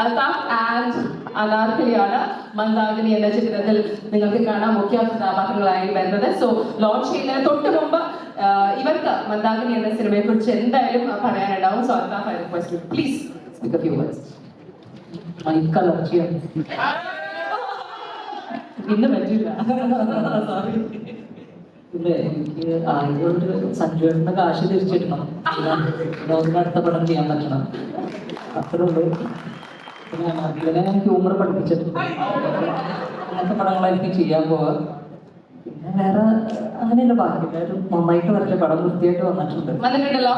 Althaf and അനാർക്കലിയാണ് Mandakini എന്ന ചിത്രത്തിൽ നിങ്ങൾക്ക് കാണാം മുഖ്യ കഥാപാത്രങ്ങളായി വരുന്നത് സോ ലോഞ്ച് ചെയ്യുന്നതിന് തൊട്ട് മുമ്പ് ഇവർക്ക് മന്ദാകിനി എന്ന സിനിമയെ കുറിച്ച് എന്തായാലും പറയാനുണ്ടാവും. So Althaf I request please speak a few words ഇന്ന് പറ്റില്ല സോറി ഇല്ല? എനിക്ക് ആയതുകൊണ്ട് സഞ്ജുവേട്ടന്റെ കാശ് തിരിച്ചിടണം. ലോകം അടുത്ത പടം ചെയ്യാൻ പറ്റണം. അത്രേ ഉള്ളൂ. പിന്നെ ഞാൻ ഹ്യൂമർ പഠിപ്പിച്ചിട്ടുണ്ട്. അങ്ങനത്തെ പടങ്ങളായിരിക്കും ചെയ്യാൻ പോവുക. പിന്നെ വേറെ അങ്ങനെയല്ല ബാക്കി എല്ലാവരും നന്നായിട്ട് വരട്ടെ പടം വൃത്തിയായിട്ട് വന്നിട്ടുണ്ട്. വന്നിട്ടുണ്ടല്ലോ.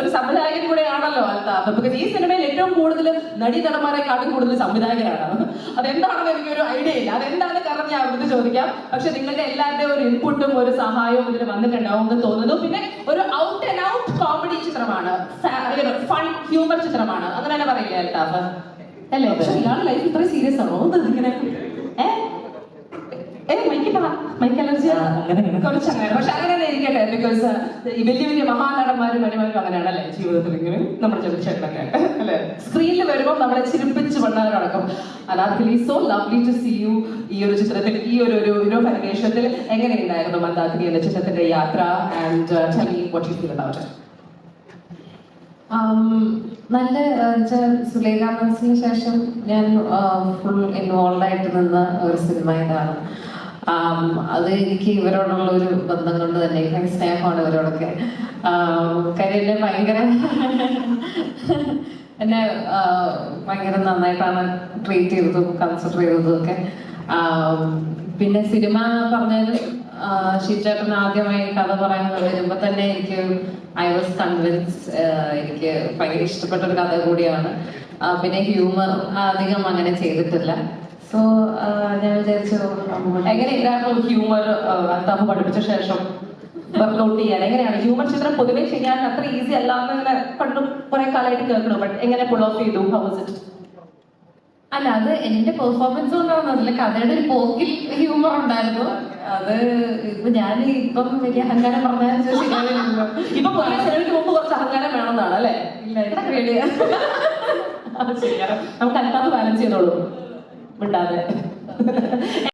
ഒരു സംവിധായകൻ കൂടെയാണല്ലോ അൽത്താഫ് ബിക്കോസ് ഈ സിനിമയിൽ ഏറ്റവും കൂടുതൽ നടി നടന്മാരെക്കാട്ടും കൂടുതൽ സംവിധായകരാണ്. അതെന്താണെന്ന് എനിക്കൊരു ഐഡിയ ഇല്ല. അതെന്താണ് കാരണം ഞാൻ അവർക്ക് ചോദിക്കാം. പക്ഷെ നിങ്ങളുടെ എല്ലാവരുടെയും ഒരു ഇൻപുട്ടും ഒരു സഹായവും ഇതിൽ വന്നിട്ടുണ്ടാവും എന്ന് തോന്നുന്നു. പിന്നെ ഒരു ഔട്ട് ആൻഡ് ഔട്ട് കോമഡി ചിത്രമാണ്. ഫൺ ഹ്യൂമർ ചിത്രമാണ്. അങ്ങനെ തന്നെ പറയില്ലേ അൽത്താഫ് അല്ലേ? പക്ഷെ ഇയാളുടെ ലൈഫ് ഇത്ര സീരിയസ് ആണോ? ഇങ്ങനെ ഏ മൈക്ക് മൈക്ക് അലർജി കുറച്ച് അങ്ങനെ പക്ഷെ അങ്ങനെ ഇരിക്കട്ടെ ബിക്കോസ് ഈ വലിയ വലിയ മഹാനടന്മാരും നടിമാരും അങ്ങനെയാണല്ലേ ജീവിതത്തിൽ ഇങ്ങനെ നമ്മുടെ ചെറുച്ചേട്ടനൊക്കെ അല്ലെ? സ്ക്രീനിൽ വരുമ്പോൾ നമ്മളെ ചിരിപ്പിച്ച് പണ്ടാറടക്കം Anarkali so lovely to see you ഈ ഒരു ചിത്രത്തിൽ ഈ ഒരു ഒരു ഒരു പരിവേഷത്തിൽ എങ്ങനെയുണ്ടായിരുന്നു മന്ദാക്കിനി എന്ന ചിത്രത്തിന്റെ യാത്ര and tell me what you feel about നല്ല സുലേഖ മനസ്സിന് ശേഷം ഞാൻ ഫുൾ ഇൻവോൾവ് ആയിട്ട് നിന്ന ഒരു സിനിമ ഇതാണ്. അത് എനിക്ക് ഇവരോടുള്ള ഒരു ബന്ധം കൊണ്ട് തന്നെ ഭയങ്കര സ്നേഹമാണ് ഇവരോടൊക്കെ. കാര്യം എന്നെ ഭയങ്കര എന്നെ ഭയങ്കര നന്നായിട്ടാണ് ട്രീറ്റ് ചെയ്തതും കൺസിഡർ ചെയ്തതും ഒക്കെ. പിന്നെ സിനിമ പറഞ്ഞാൽ ഷിറ്റാട്ടൻ ആദ്യമായി കഥ പറയാൻ വരുമ്പോ തന്നെ എനിക്ക് ഐ വാസ് കൺവിൻസ് എനിക്ക് ഭയങ്കര ഇഷ്ടപ്പെട്ട ഒരു കഥ കൂടിയാണ്. പിന്നെ ഹ്യൂമർ അധികം അങ്ങനെ ചെയ്തിട്ടില്ല. സോ ഞാൻ വിചാരിച്ചു എങ്ങനെ എങ്ങനെയുണ്ടായിരുന്നു ഹ്യൂമർ അൽത്താഫ് പഠിപ്പിച്ച ശേഷം? വർക്ക്ഔട്ട് ചെയ്യാൻ? എങ്ങനെയാണ്? ഹ്യൂമർ ചിത്രം പൊതുവെ ചെയ്യാൻ അത്ര ഈസി അല്ല എന്ന് ഇങ്ങനെ പണ്ടും കുറെ കാലമായിട്ട് കേൾക്കണം. ബട്ട് എങ്ങനെ പുൾ ഓഫ് ചെയ്തു? ഹൗ ഇറ്റ് അല്ല അത് എന്റെ പെർഫോമൻസ് ഒന്നും അതിലെ കഥയുടെ ഒരു പോക്കിൽ ഹ്യൂമർ ഉണ്ടായിരുന്നു. അത് ഇപ്പൊ ഞാൻ ഇപ്പം വലിയ അഹങ്കാരം പറഞ്ഞാൽ ഇപ്പൊ സിനിമയ്ക്ക് മുമ്പ് കുറച്ച് അഹങ്കാരം വേണമെന്നാണ് അല്ലേ? ഇല്ല നമുക്ക് അൽത്താഫ് ബാലൻസ് ചെയ്തോളൂ. മിണ്ടാതെ